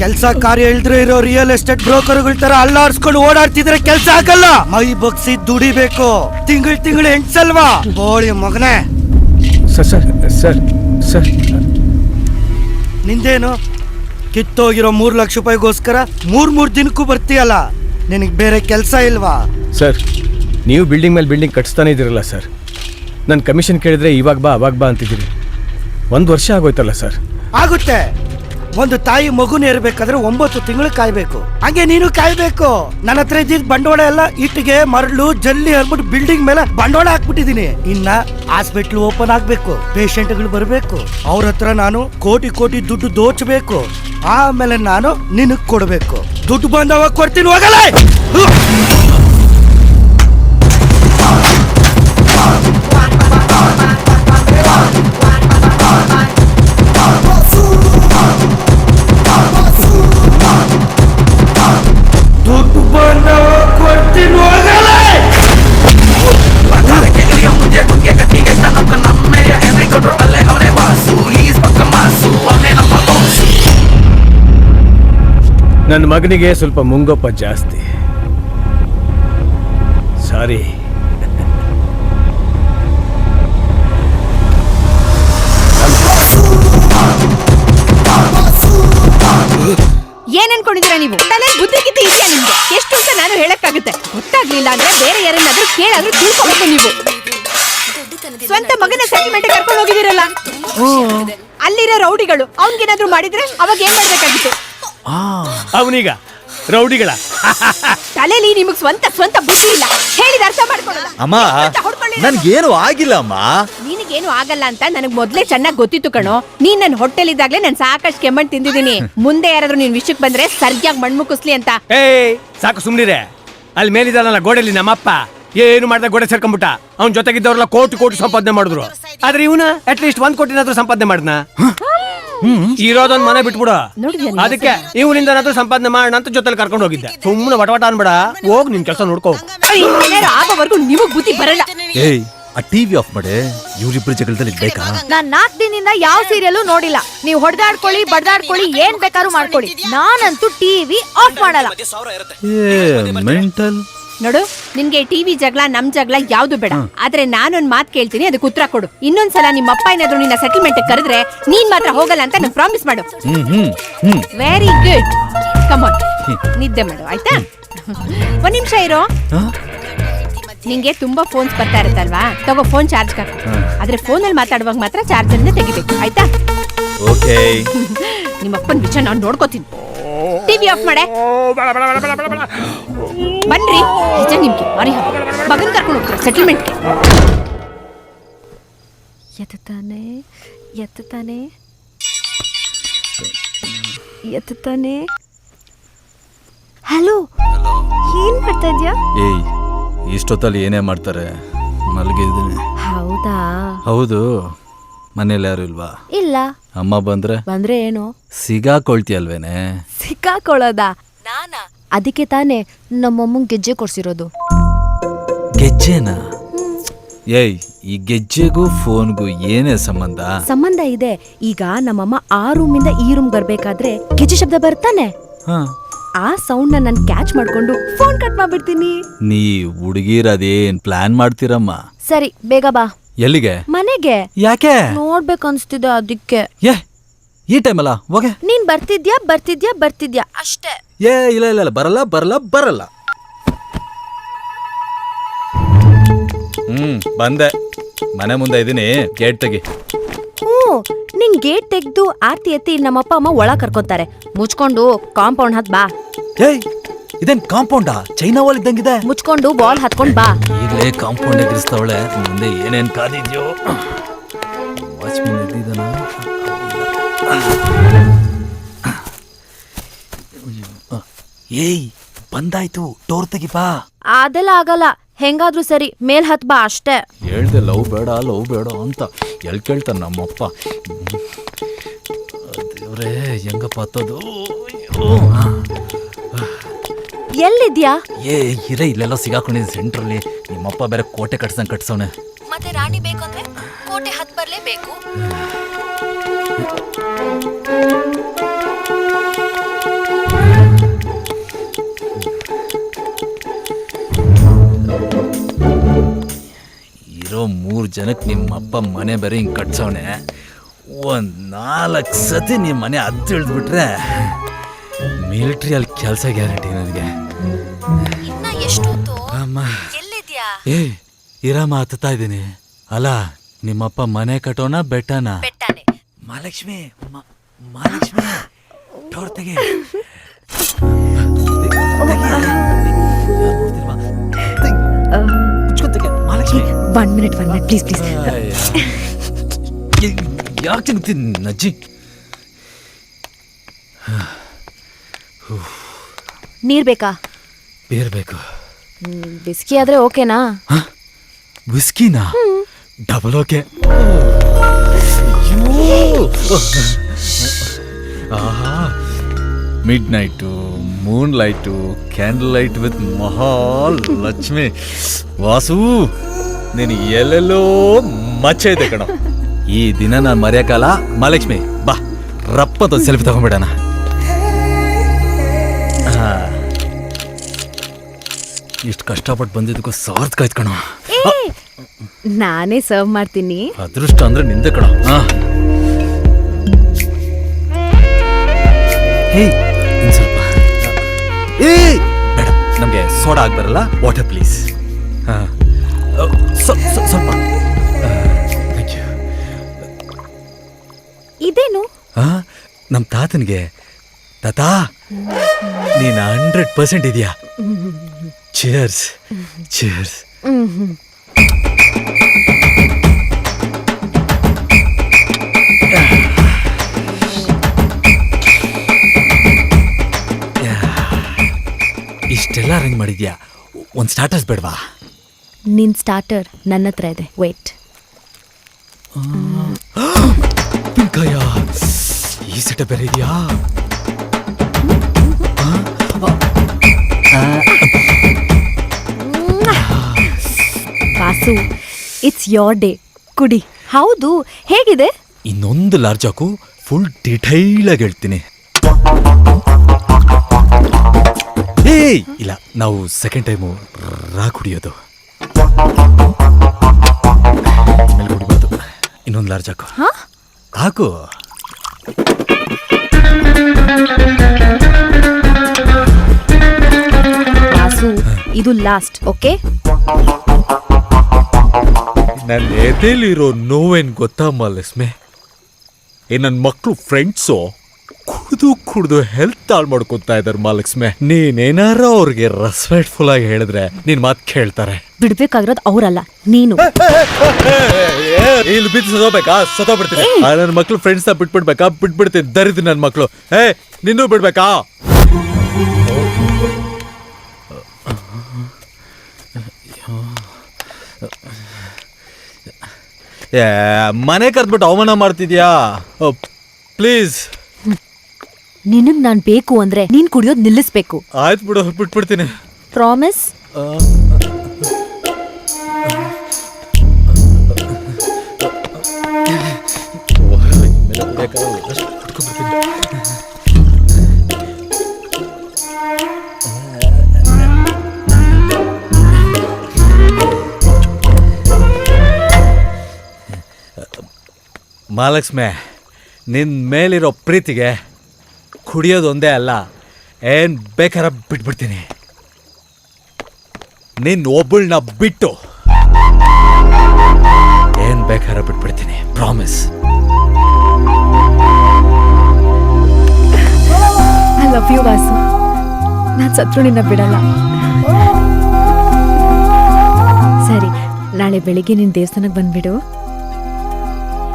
ಕೆಲಸ ಕಾರ್ಯ ಇಲ್ದ್ರೆ ಇರೋ ರಿಯಲ್ ಎಸ್ಟೇಟ್ ಬ್ರೋಕರ್ಗಳ ತರ ಅಲ್ಲಾಡ್ಸ್ಕೊಂಡು ಓಡಾಡ್ತಿದ್ರೆ ಕೆಲಸ ಆಗಲ್ಲ. ಮೈ ಬಗ್ಸಿ ದುಡಿಬೇಕು. ತಿಂಗಳು ತಿಂಗಳು ಎಂಟ್ಸಲ್ವಾ ಬೋಳಿ ಮಗನೇ. Sir sir sir sir. ನಿಂದೇನು? ಕಿತ್ತೋಗಿರೋ ಮೂರ್ ಲಕ್ಷ ರೂಪಾಯಿಗೋಸ್ಕರ ಮೂರ್ ಮೂರ್ ದಿನಕ್ಕೂ ಬರ್ತೀಯಲ್ಲ? ನಿನಗೆ ಬೇರೆ ಕೆಲಸ ಇಲ್ವಾ? ಸರ್ ನೀವು ಬಿಲ್ಡಿಂಗ್ ಮೇಲೆ ಬಿಲ್ಡಿಂಗ್ ಕಟ್ಸ್ತಾನೆ ಇದ್ದೀರಲ್ಲ ಸರ್. ನನ್ನ ಕಮಿಷನ್ ಕೇಳಿದ್ರೆ ಇವಾಗ ಬಾ ಅವಾಗ ಬಾ ಅಂತಿದ್ದೀರಿ. ಒಂದು ವರ್ಷ ಆಗೋಯ್ತಲ್ಲ ಸರ್. ಆಗುತ್ತೆ. ಒಂದು ತಾಯಿ ಮಗುನ ಇರ್ಬೇಕಾದ್ರೆ ಒಂಬತ್ತು ತಿಂಗಳು ಕಾಯ್ಬೇಕು. ಹಂಗೆ ನೀನು ಕಾಯ್ಬೇಕು. ನನ್ನ ಹತ್ರ ಇದ್ದಿದ್ ಬಂಡವಾಳ ಎಲ್ಲ ಇಟ್ಟಿಗೆ, ಮರಳು, ಜಲ್ಲಿ ಹರ್ಬಿಟ್ಟು ಬಿಲ್ಡಿಂಗ್ ಮೇಲೆ ಬಂಡವಾಳ ಹಾಕ್ಬಿಟ್ಟಿದೀನಿ. ಇನ್ನ ಹಾಸ್ಪಿಟ್ಲ್ ಓಪನ್ ಆಗ್ಬೇಕು. ಪೇಷಂಟ್ಗಳು ಬರ್ಬೇಕು. ಅವ್ರ ಹತ್ರ ನಾನು ಕೋಟಿ ಕೋಟಿ ದುಡ್ಡು ದೋಚಬೇಕು. ಆಮೇಲೆ ನಾನು ನಿನಗ್ ಕೊಡ್ಬೇಕು. ದುಡ್ಡು ಬಂದವಾಗ ಕೊಡ್ತೀನಿ ಹೋಗಲ್ಲ ನನ್ನ ಮಗನಿಗೆ ಸ್ವಲ್ಪ ಮುಂಗಪ್ಪ ಜಾಸ್ತಿ. ಸಾರಿ ಏನ್ ಅನ್ಕೊಂಡಿದೀರಾ ನೀವು? ತಲೆ ಬುದ್ಧಿ ಗಿದ್ದಿ ಇದೆಯಾ ನಿಮ್ಗೆ? ಎಷ್ಟು ಅಂತ ನಾನು ಹೇಳಕ್ಕಾಗುತ್ತೆ. ಗೊತ್ತಾಗ್ಲಿಲ್ಲ ಅಂದ್ರೆ ಬೇರೆ ಯಾರನ್ನಾದ್ರೂ ಕೇಳಾದ್ರೂ ತಿಳ್ಕೊಬೇಕು ನೀವು. ಸ್ವಂತ ಮಗನ ಸೆಟಲ್ಮೆಂಟ್ ಕರ್ಕೊಂಡು ಹೋಗಿದಿರಲ್ಲ ಅಲ್ಲಿರೋ ರೌಡಿಗಳು ಅವ್ನ್ಗೇನಾದ್ರೂ ಮಾಡಿದ್ರೆ ಅವಾಗ ಏನ್ ಮಾಡ್ಬೇಕಾಗಿತ್ತು? ಅವನೀಗ ರೌಡಿಗಳ. ತಲೆಲಿ ನಿಮಗ್ ಸ್ವಂತ ಸ್ವಂತ ಬುದ್ಧಿ ಇಲ್ಲ. ಹೇಳಿದ ಅರ್ಥ ಮಾಡ್ಕೊಳ್ಳಲ್ಲ ಅಮ್ಮ ಅಂತ ಹೊಡ್ಕೊಳ್ಳಿ ನನ್ಗೇನು ಆಗಿಲ್ಲ ಅಮ್ಮ. ನಿನಗೇನು ಆಗಲ್ಲ ಅಂತ ನನಗ್ ಮೊದ್ಲೇ ಚೆನ್ನಾಗಿ ಗೊತ್ತಿತ್ತು ಕಣೋ. ನೀನ್ ನನ್ ಹೊಟ್ಟೆಲಿದ್ದಾಗ್ಲೇ ನಾನು ಸಾಕಷ್ಟು ಕೆಮ್ಮಣ್ ತಿಂದಿದ್ದೀನಿ. ಮುಂದೆ ಯಾರಾದ್ರೂ ನೀನ್ ವಿಷಯಕ್ಕೆ ಬಂದ್ರೆ ಸರಿಯಾಗಿ ಮಣ್ಮುಕ್ಕಿಸ್ಲಿ ಅಂತ. ಏಯ್ ಸಾಕು ಸುಮ್ನಿರೆ. ಅಲ್ಲಿ ಮೇಲಿದ್ದಲ್ಲ ಗೋಡೆಲಿ ನಮ್ಮಪ್ಪ. ಏನು ಮಾಡ್ದ ಗೋಡೆ ಸೇರ್ಕೊಂಬಿಟ್ಟ. ಅವ್ನ ಜೊತೆಗಿದ್ದವ್ರೆಲ್ಲ ಕೋಟಿ ಕೋಟಿ ಸಂಪಾದನೆ ಮಾಡಿದ್ರು. ಆದ್ರೆ ಇವನ ಅಟ್ಲೀಸ್ಟ್ ಒಂದ್ ಕೋಟಿನಾದ್ರೂ ಸಂಪಾದನೆ ಮಾಡ್ನ ಇರೋದೊಂದ್ ಮನೆ ಬಿಟ್ಬಿಡು. ನೋಡಿದ್ಯಾ ನೀನು? ಅದಕ್ಕೆ ಇವನಿಂದನಾದ್ರೂ ಸಂಪಾದನೆ ಮಾಡೋಣ ಅಂತ ಜೊತೆಲಿ ಕರ್ಕೊಂಡು ಹೋಗಿದ್ದೆ. ಸುಮ್ಮನೆ ವಟವಟ ಅನ್ಬೇಡ. ಹೋಗ್ ನಿನ್ ಕೆಲಸ ನೋಡ್ಕೋ. ಆಗೋವರೆಗೂ ನಿಮಗ್ ಬುದ್ಧಿ ಬರಲ್ಲ. ಏಯ್ ಆ ಟಿವಿ ಆಫ್ ಮಾಡಿ. ಇವ್ರಿಬ್ರು ಜಗಳದಲ್ಲಿ ಬೇಕಾ? ನಾನ್ ನಾಲ್ಕ್ ದಿನದಿಂದ ಯಾವ ಸೀರಿಯಲ್ ನೋಡಿಲ್ಲ. ನೀವು ಹೊಡೆದಾಡ್ಕೊಳ್ಳಿ ಬಡ್ದಾಡ್ಕೊಳ್ಳಿ ಏನ್ ಬೇಕಾದ್ರೂ ಮಾಡ್ಕೊಳ್ಳಿ. ನಾನಂತೂ ಟಿವಿ ಆಫ್ ಮಾಡಲ್ಲ. ಏ ಮೆಂಟಲ್. ನೋಡು. ನಿನ್ಗೆ ಟಿವಿ ಜಗಳ ನಮ್ ಜಗಳ ಯಾವ್ದು ಬೇಡ. ಆದ್ರೆ ನಾನೊಂದ್ ಮಾತ್ ಕೇಳ್ತೀನಿ ಅದಕ್ಕೆ ಉತ್ತರ ಕೊಡು. ಇನ್ನೊಂದ್ಸಲ ನಿಮ್ಮ ಅಪ್ಪ ಏನಾದ್ರು ನಿನ್ನ ಸೆಟಲ್ಮೆಂಟ್ ಕರೆದ್ರೆ ನೀನ್ ಮಾತ್ರ ಹೋಗಲ್ಲ ಅಂತ ನಾನು ಪ್ರಾಮಿಸ್ ಮಾಡು. ವೆರಿ ಗುಡ್ ಕಮಾನ್ ನಿದ್ದೆ ಮಾಡು ಆಯ್ತಾ? ಒಂದ್ ನಿಮಿಷ ಇರೋ? ನಿಂಗೆ ತುಂಬಾ ಫೋನ್ಸ್ ಬರ್ತಾ ಇರುತ್ತಲ್ವಾ? ತಗೋ ಫೋನ್ ಚಾರ್ಜ್ ಹಾಕು ಆದ್ರೆ ಅಲ್ಲಿ ಮಾತಾಡುವಾಗ ಮಾತ್ರ ಚಾರ್ಜರ್ ತೆಗಿಬೇಕು ಆಯ್ತಾ? ಓಕೆ ನಿಮ್ಮ ಅಪ್ಪನ ವಿಷಯ ನಾನು ನೋಡ್ಕೋತೀನಿ. ಟಿವಿ ಆಫ್ ಮಾಡೆ. ಬನ್ರಿ ನಿಜ ನಿಮ್ಗೆ ಮರಿ ಮಗನ್ ಕರ್ಕೊಂಡು ಹೋಗ್ತಾರೆ ಸೆಟಲ್ಮೆಂಟ್ಗೆ ಎತ್ತಾನೆ ಎತ್ತಾನೆ ಎತ್ತಾನೆ ಹಲೋ ಏನ್ ಮಾಡ್ತಾ ಇದ್ಯಾ ಏಯ್ ಇಷ್ಟೊತ್ತಲ್ಲಿ ಏನೇ ಮಾಡ್ತಾರೆ? ಮಲಗಿದ್ದೀನಿ. ಹೌದಾ? ಹೌದು. ಮನೇಲಿ ಯಾರು ಇಲ್ವಾ? ಇಲ್ಲ. ಅಮ್ಮ ಬಂದ್ರೆ? ಬಂದ್ರೆ ಏನು? ಸಿಗಾಕೊಳ್ತೀಯಲ್ವೇನೆ? ಸಿಕ್ಕಾಕೊಳ್ಳೋದ ನಾನ? ಅದಕ್ಕೆ ತಾನೇ ನಮ್ಮಮ್ಮಂಗ್ ಗೆಜ್ಜೆ ಕೊಡ್ಸಿರೋದು. ಗೆಜ್ಜೆನಾ? ಏಯ್ ಈ ಗೆಜ್ಜೆಗೂ ಫೋನ್ಗೂ ಏನೇ ಸಂಬಂಧ? ಸಂಬಂಧ ಇದೆ. ಈಗ ನಮ್ಮಮ್ಮ ಆ ರೂಮಿಂದ ಈ ರೂಮ್ ಬರ್ಬೇಕಾದ್ರೆ ಗೆಜ್ಜೆ ಶಬ್ದ ಬರ್ತಾನೆ. ಹಾ. ಆ ಸೌಂಡ್ನ ನಾನು ಕ್ಯಾಚ್ ಮಾಡ್ಕೊಂಡು ಫೋನ್ ಕಟ್ ಮಾಡ್ಬಿಡ್ತೀನಿ. ನೀ ಹುಡುಗಿರದೇನ್ ಪ್ಲಾನ್ ಮಾಡ್ತೀರಮ್ಮ? ಸರಿ ಬೇಗ ಬಾ. ಎಲ್ಲಿಗೆ? ಮನೆಗೆ ಯಾಕೆ? ನೋಡ್ಬೇಕನ್ಸ್ತಿದೆ ಅದಕ್ಕೆ. ಏ ಈ ಟೈಮಲ್ಲ ಹೋಗೆ. ನೀನ್ ಬರ್ತಿದ್ಯಾ? ಬರ್ತಿದ್ಯಾ? ಬರ್ತಿದ್ಯಾ? ಅಷ್ಟೇ. ಏ ಇಲ್ಲ ಇಲ್ಲ ಇಲ್ಲ ಬರಲ್ಲ ಬರಲ್ಲ ಬರಲ್ಲ. ಹ್ಮ್ ಬಂದೆ. ಮನೆ ಮುಂದೆ ಇದೀನಿ ಗೇಟ್ ತೆಗಿ. ಹ್ಞೂ ನಿನ್ ಗೇಟ್ ತೆಗ್ದು ಆರ್ತಿ ಎತ್ತಿ ಇಲ್ಲಿ ನಮ್ಮಪ್ಪ ಅಮ್ಮ ಒಳ ಕರ್ಕೊತಾರೆ. ಮುಚ್ಕೊಂಡು ಕಾಂಪೌಂಡ್ ಹತ್ ಬಾ. ಏಯ್ ಇದೇನ್ ಕಾಂಪೌಂಡಾ? China wall ಇದ್ದಂಗಿದೆ. ಮುಚ್ಕೊಂಡು ಬಾಲ್ ಹತ್ಕೊಂಡ್ ಬಾ. ಈಗಲೇ ಕಾಂಪೌಂಡ್ ಎದುರಿಸ್ತಾವಳೆ. ಮುಂದೆ ಏನೇನ್ ಕಾದಿದ್ಯೋ. ವಾಚ್ಮನ್ ಎದ್ದಿದ್ದಾನ? ಏಯ್ ಬಂದಾಯ್ತು. ಡೋರ್ ತೆಗಿ ಬಾ. ಅದೆಲ್ಲ ಆಗಲ್ಲ. ಹೆಂಗಾದ್ರೂ ಸರಿ ಮೇಲ್ ಹತ್ ಬಾ ಅಷ್ಟೇ. ಹೇಳ್ದೆ ಲವ್ ಬೇಡ ಲವ್ ಬೇಡ ಅಂತ. ಎಲ್ ಕೇಳ್ತಾನೆ ನಮ್ಮಪ್ಪ. ದೇವ್ರೇ ಹೆಂಗಪ್ಪ ಹತ್ತೋದು? ಅಯ್ಯೋ. ಎಲ್ಲಿದ್ಯಾ? ಏ ಇರೇ ಇಲ್ಲೆಲ್ಲ ಸಿಗಾಕೊಂಡಿದ್ದೆ ಸೆಂಟ್ರಲ್ಲಿ ನಿಮ್ಮಪ್ಪ ಬೇರೆ ಕೋಟೆ ಕಟ್ಸಂಗ್ ಕಟ್ಸವನೆ. ಮತ್ತೆ ರಾಣಿ ಬೇಕಂದ್ರೆ ಕೋಟೆ ಹತ್ ಬರ್ಲೇಬೇಕು. ಇರೋ ಮೂರು ಜನಕ್ಕೆ ನಿಮ್ಮಪ್ಪ ಮನೆ ಬೇರೆ ಹಿಂಗೆ ಕಟ್ಸವನೆ. ಒಂದು ನಾಲ್ಕು ಸತಿ ನಿಮ್ಮ ಮನೆ ಹತ್ತಿಳಿದ್ಬಿಟ್ರೆ ಮಿಲಿಟ್ರಿಯಲ್ಲಿ ಕೆಲಸ ಗ್ಯಾರಂಟಿ ನನಗೆ. ಇನ್ನ ಎಷ್ಟೊತ್ತು ಅಮ್ಮ. ಎಲ್ಲಿದ್ಯಾ? ಏ ಇರಮ್ಮ ಹತ್ತಾ ಇದ್ದೀನಿ. ಅಲ್ಲ ನಿಮ್ಮಪ್ಪ ಮನೆ ಕಟ್ಟೋಣ ಬೆಟ್ಟನ? ಬೆಟ್ಟನೆ. ಮಹಾಲಕ್ಷ್ಮಿ ಮ- ಮಹಾಲಕ್ಷ್ಮಿ ಡೋರ್ ತೆಗೆ. ಮುಚ್ಕೊಂಡ್ ತೆಗೆ, Mahalakshmi one minute one minute please please ಯಾಕೆ ತಿಂತೀನಿ ನಜ್ಜಿ? ನೀರ್ ಬೇಕಾ? ಬೇರ್ಬೇಕು. ಬಿಸ್ಕಿ ಆದ್ರೆ ಓಕೆನಾ? ವಿಸ್ಕಿನಾ double okay midnight moonlight candle light with Mahalakshmi Vasu ನೀನು ಎಲ್ಲೆಲ್ಲೋ ಮಚ್ಚ ಇದೆ ಕಣ. ಈ ದಿನ ನಾನು ಮರೆಯಕ್ಕಾಲ ಮಹಾಲಕ್ಷ್ಮಿ. ಬಾ ರಪ್ಪಂತ ಸೆಲ್ಫಿ ತಗೊಂಡ್ಬಿಡಣ. ಇಷ್ಟು ಕಷ್ಟಪಟ್ಟು ಬಂದಿದ್ದಕ್ಕೂ ಸಾರ್ಥಕ ಆಯ್ತು ಕಣ ನಾನೇ ಸರ್ವ್ ಮಾಡ್ತೀನಿ. ಅದೃಷ್ಟ ಅಂದ್ರೆ ನಿಂದೆ ಕಣ. ಸ್ವಲ್ಪ. ಏ ನಮಗೆ ಸೋಡಾ ಆಗ್ಬರಲ್ಲ ವಾಟರ್ ಪ್ಲೀಸ್ ಹಾ. ಸ್ವಲ್ಪ. ಇದೇನು? ನಮ್ಮ ತಾತನಿಗೆ ತಾತ ನೀನು ಹಂಡ್ರೆಡ್ ಪರ್ಸೆಂಟ್ ಇದೆಯಾ? ಚಿಯರ್ಸ್ ಚಿಯರ್ಸ್ ಇಷ್ಟೆಲ್ಲ ಅರೇಂಜ್ ಮಾಡಿದ್ಯಾ? ಒಂದು ಸ್ಟಾರ್ಟರ್ಸ್ ಬೇಡವಾ? ನಿನ್ ಸ್ಟಾರ್ಟರ್ ನನ್ನ ಹತ್ರ ಇದೆ. ವೇಟ್ ಪಿಂಕಯ್ಯ ಈ ಸೆಟ ಬೇರೆ ಇದೆಯಾ? ಇಟ್ಸ್ ಯೋರ್ ಡೇ ಕುಡಿ. ಹೌದು ಹೇಗಿದೆ? ಇನ್ನೊಂದು ಲಾರ್ಜ್ ಹಾಕು ಫುಲ್ ಡಿಟೈಲ್ ಆಗಿ ಹೇಳ್ತೀನಿ. ಏಯ್ ಇಲ್ಲ ನಾವು ಸೆಕೆಂಡ್ ಟೈಮು ರಾ ಕುಡಿಯೋದು. ಆಮೇಲೆ ಕುಡಿಬಾರ್ದು. ಇನ್ನೊಂದು ಲಾರ್ಜ್ ಹಾಕು ಹಾ? ಹಾಕು. ವಾಸು ಇದು ಲಾಸ್ಟ್ ಓಕೆ ನನ್ನ ಎದೆಲಿರೋ ನೋವೇನು ಗೊತ್ತಾ ಲಕ್ಷ್ಮಿ ಏ ನನ್ನ ಮಕ್ಕಳು ಫ್ರೆಂಡ್ಸು ಕುಡಿದು ಕುಡಿದು ಹೆಲ್ತ್ ಹಾಳು ಮಾಡ್ಕೊತಾ ಇದಾರೆ ಮಾಲಕ್ಸ್ಮೆ ನೀನೇನಾರ ಅವ್ರಿಗೆ ರೆಸ್ಪೆಕ್ಟ್ಫುಲ್ ಆಗಿ ಹೇಳಿದ್ರೆ ನಿನ್ ಮಾತು ಕೇಳ್ತಾರೆ. ಬಿಡ್ಬೇಕಾಗಿರೋದು ಅವರಲ್ಲ ನೀನು. ಇಲ್ಲಿ ಬಿದ್ದು ಸದೋಬೇಕಾ ಸದೋಗ್ಬಿಡ್ತೀನಿ ನನ್ನ ಮಕ್ಳು ಫ್ರೆಂಡ್ಸ್ ಬಿಟ್ಬಿಡ್ಬೇಕಾ? ಬಿಟ್ಬಿಡ್ತೀನಿ ದರಿದ್ರಿ ನನ್ನ ಮಕ್ಕಳು ಏ ನಿನ್ನೂ ಬಿಡ್ಬೇಕಾ? ಏ ಮನೆ ಕರೆದ್ಬಿಟ್ಟು ಅವಮಾನ ಮಾಡ್ತಿದ್ಯಾ ಪ್ಲೀಸ್ ನಿನಗ್ ನಾನ್ ಬೇಕು ಅಂದ್ರೆ ನೀನ್ ಕುಡಿಯೋದ್ ನಿಲ್ಲಿಸ್ಬೇಕು ಆಯ್ತು ಬಿಡು ಬಿಟ್ಬಿಡ್ತೀನಿ ಪ್ರಾಮಿಸ್ ಮಹಾಲಕ್ಷ್ಮಿ ನಿನ್ನ ಮೇಲಿರೋ ಪ್ರೀತಿಗೆ ಕುಡಿಯೋದೊಂದೇ ಅಲ್ಲ, ಏನ್ ಬೇಕಾರ ಬಿಟ್ಬಿಡ್ತೀನಿ. ನಿನ್ನ ಒಬ್ಬಳನ್ನ ಬಿಟ್ಟು ಏನ್ ಬೇಕಾರ ಬಿಟ್ಬಿಡ್ತೀನಿ promise I love you Vasu ನಾನು ಸತ್ರು ನಿನ್ನ ಬಿಡಲ್ಲ. ಸರಿ, ನಾಳೆ ಬೆಳಿಗ್ಗೆ ನಿನ್ ದೇವಸ್ಥಾನಕ್ಕೆ ಬಂದ್ಬಿಡು.